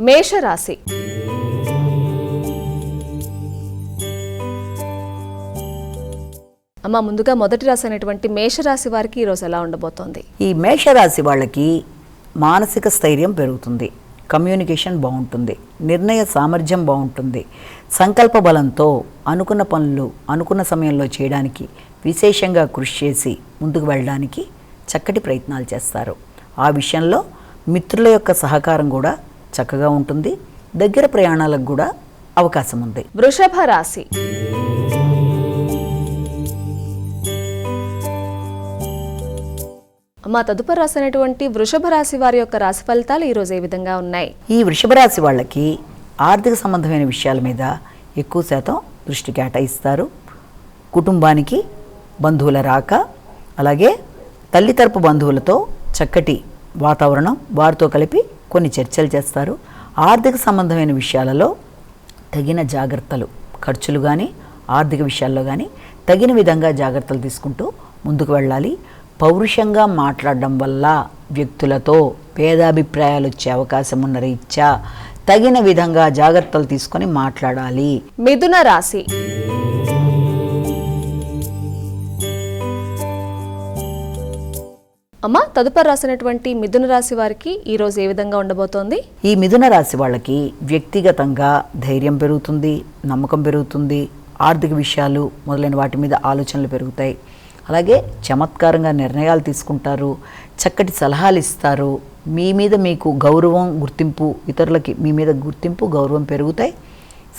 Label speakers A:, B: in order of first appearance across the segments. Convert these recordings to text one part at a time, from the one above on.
A: మేషరాశి. అమ్మ ముందుగా మొదటి రాశి అనేటువంటి మేషరాశి వారికి ఈరోజు ఎలా ఉండబోతోంది?
B: ఈ మేషరాశి వాళ్ళకి మానసిక స్థైర్యం పెరుగుతుంది. కమ్యూనికేషన్ బాగుంటుంది. నిర్ణయ సామర్థ్యం బాగుంటుంది. సంకల్ప బలంతో అనుకున్న పనులు అనుకున్న సమయంలో చేయడానికి విశేషంగా కృషి చేసి ముందుకు వెళ్ళడానికి చక్కటి ప్రయత్నాలు చేస్తారు. ఆ విషయంలో మిత్రుల యొక్క సహకారం కూడా చక్కగా ఉంటుంది. దగ్గర ప్రయాణాలకు కూడా అవకాశం ఉంది
A: వృషభ రాశి. అమ్మ తదుపరి రాశి అనేటువంటి వృషభ రాశి వారి యొక్క రాశి ఫలితాలు ఈరోజు ఏ విధంగా ఉన్నాయి?
B: ఈ వృషభ రాశి వాళ్ళకి ఆర్థిక సంబంధమైన విషయాల మీద ఎక్కువ శాతం దృష్టి కేటాయిస్తారు. కుటుంబానికి బంధువుల రాక అలాగే తల్లి తరపు బంధువులతో చక్కటి వాతావరణం వారితో కలిపి కొన్ని చర్చలు చేస్తారు. ఆర్థిక సంబంధమైన విషయాలలో తగిన జాగ్రత్తలు ఖర్చులు కానీ ఆర్థిక విషయాల్లో కానీ తగిన విధంగా జాగ్రత్తలు తీసుకుంటూ ముందుకు వెళ్ళాలి. పౌరుషంగా మాట్లాడడం వల్ల వ్యక్తులతో భేదాభిప్రాయాలు వచ్చే అవకాశం ఉన్న రీత్యా తగిన విధంగా జాగ్రత్తలు తీసుకొని మాట్లాడాలి.
A: మిథున రాశి. అమ్మ తదుపరి రాసినటువంటి మిథున రాశి వారికి ఈరోజు ఏ విధంగా ఉండబోతోంది?
B: ఈ మిథున రాశి వాళ్ళకి వ్యక్తిగతంగా ధైర్యం పెరుగుతుంది నమ్మకం పెరుగుతుంది ఆర్థిక విషయాలు మొదలైన వాటి మీద ఆలోచనలు పెరుగుతాయి. అలాగే చమత్కారంగా నిర్ణయాలు తీసుకుంటారు చక్కటి సలహాలు ఇస్తారు. మీ మీద మీకు గౌరవం గుర్తింపు ఇతరులకి మీ మీద గుర్తింపు గౌరవం పెరుగుతాయి.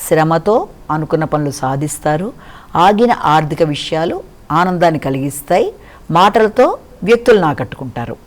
B: శ్రమతో అనుకున్న పనులు సాధిస్తారు. ఆగిన ఆర్థిక విషయాలు ఆనందాన్ని కలిగిస్తాయి. మాటలతో వ్యక్తులను ఆకట్టుకుంటారు.